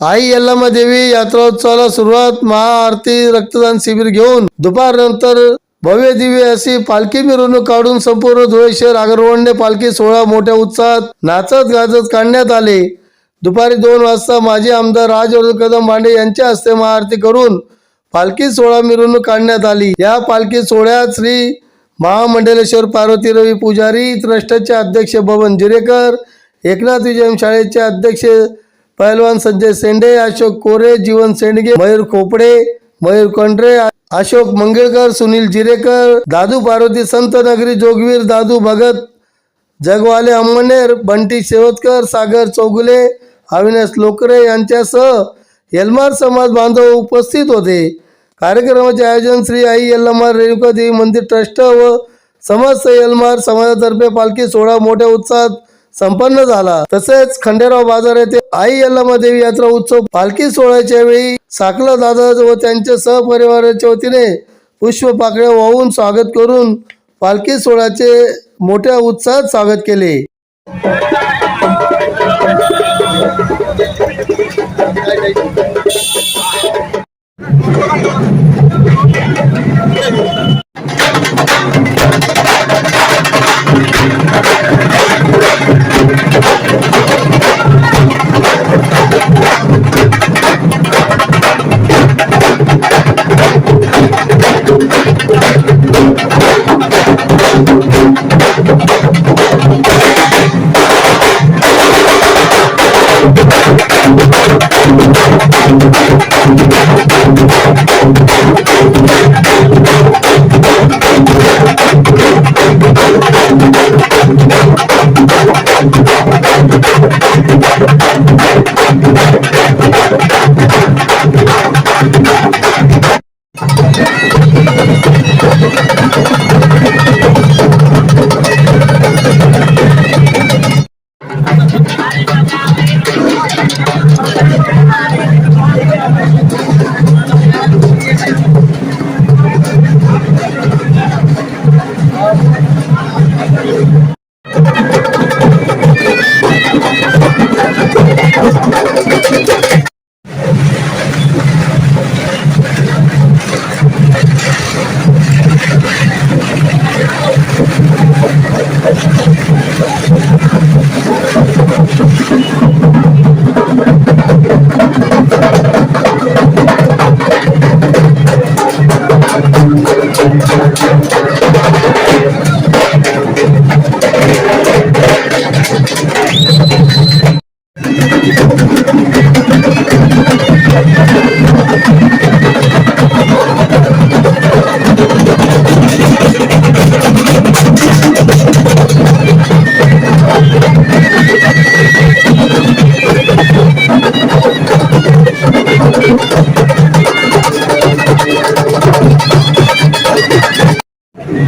आई यल्लम्मा देवी यात्रोत्सवाला सुरुवात महाआरती रक्तदान शिबिर घेऊन दुपारनंतर भव्य दिव्य अशी पालखी मिरवणूक काढून संपूर्ण धुळे शहर आगरवंडे पालखी सोहळा मोठ्या उत्साहात नाचत गाजत काढण्यात आले. दुपारी दोन वाजता माजी आमदार राजवर्धन कदम भांडे यांच्या हस्ते महाआरती करून पालखी सोहळा मिरवणूक काढण्यात आली. या पालखी सोहळ्यात श्री महामंडलेश्वर पार्वती रवी पुजारी ट्रस्टचे अध्यक्ष बबन जिरेकर एकनाथ विजयम शाळेचे अध्यक्ष पहलवान संजय सेंडे अशोक कोरे जीवन सेंडगे मयूर खोपडे मयूर कोंढरे अशोक मंगळकर सुनील जिरेकर दादू पार्वती संत नगरी जोगवीर दादू भगत जगवाले अंमनेर बंटी शेवतकर सागर चौगुले अविनाश लोकरे यांच्यासह यलमार समाज बांधव उपस्थित होते. कार्यक्रमाचे आयोजन श्री आई यल्लमार रेणुका देवी मंदिर ट्रस्ट व समस्त यलमार समाजातर्फे पालखी सोहळा मोठ्या उत्साहात संपन्न झाला. तसेच खंडेराव बाजार येथे आई यल्लमा देवी यात्रा उत्सव पालखी सोहळ्याच्या वेळी साकला दादा व त्यांच्या सहपरिवाराच्या वतीने पुष्प पाकळ्या वाहून स्वागत करून पालखी सोहळ्याचे मोठ्या उत्साहात स्वागत केले.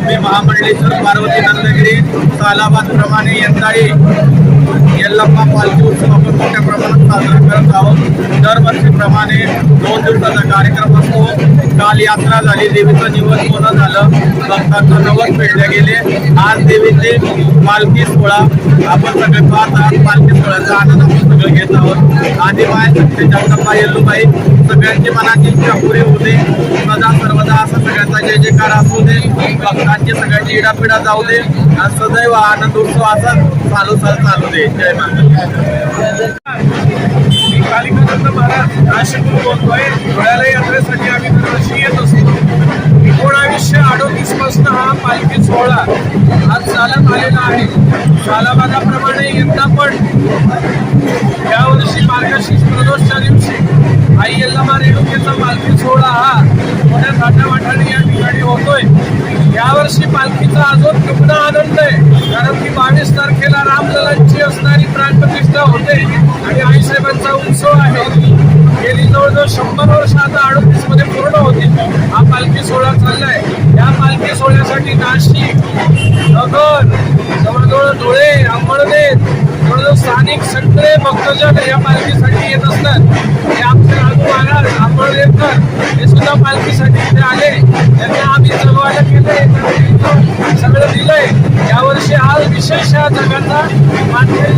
मी महामंडळेश्वर पार्वती नंदगिरी सालाबाद प्रमाणे यंदाही यल्लप्पा पालखी उत्सव आपण मोठ्या प्रमाणात साजरा करत आहोत. दरवर्षीप्रमाणे दोन दिवसाचा कार्यक्रम असतो. काल यात्रा झाली देवीचं निवड पूर्ण झालं. भक्तांचं नवस फेडले गेले. आज देवीचे पालखी सोहळा. आपण सगळे पाहत आहात पालखी सोहळ्याचा आनंद आपण सगळं घेत आहोत. आधी माय सत्य जगदंबा येल्लूबाई सगळ्यांची मनाची इच्छा पुरी होते सदा सर्वदा असं सगळ्यांचा जय जयकार असू दे. भक्तांची सगळ्यांची इडापिडा जाऊ दे. सदैव आनंद उत्सव असा चालू चालू चालू दे. जय माता कालिकानंद महाराज नाशिकहून बोलतोय. धुळ्याला यात्रेसाठी आम्ही दरवर्षी येत असतो. एकोणावीसशे अडोतीसपासून हा पालखी सोहळा आज चालत आलेला आहे. सालाबादाप्रमाणे यंदा पण यावर्षी मार्गशीर्ष प्रदोषच्या दिवशी आई यल्लमा रेणुकेचा पालखी सोहळा हा साध्या थाटामाटाने या ठिकाणी होतोय. यावर्षी पालखीचा अजून दुग्ध आनंद आहे. कारण की बावीस तारखेला रामललांची असणारी प्राणप्रतिष्ठा होते आणि आईसाहेबांचा उत्सव आहे. गेली जवळजवळ शंभर वर्ष आता अडतीसमध्ये पूर्ण होती. हा पालखी सोहळा चाललाय. या पालखी सोहळ्यासाठी नाशिक नगर जवळजवळ धुळे अंबळनेर जवळजवळ स्थानिक सगळे भक्तजन या पालखीसाठी येत असतात. हे आमचे राजू हे सुद्धा पालखीसाठी इथे आले. त्यांना आम्ही जगवायला केले. सगळं दिलंय. यावर्षी हा विशेष या जगाचा मान्य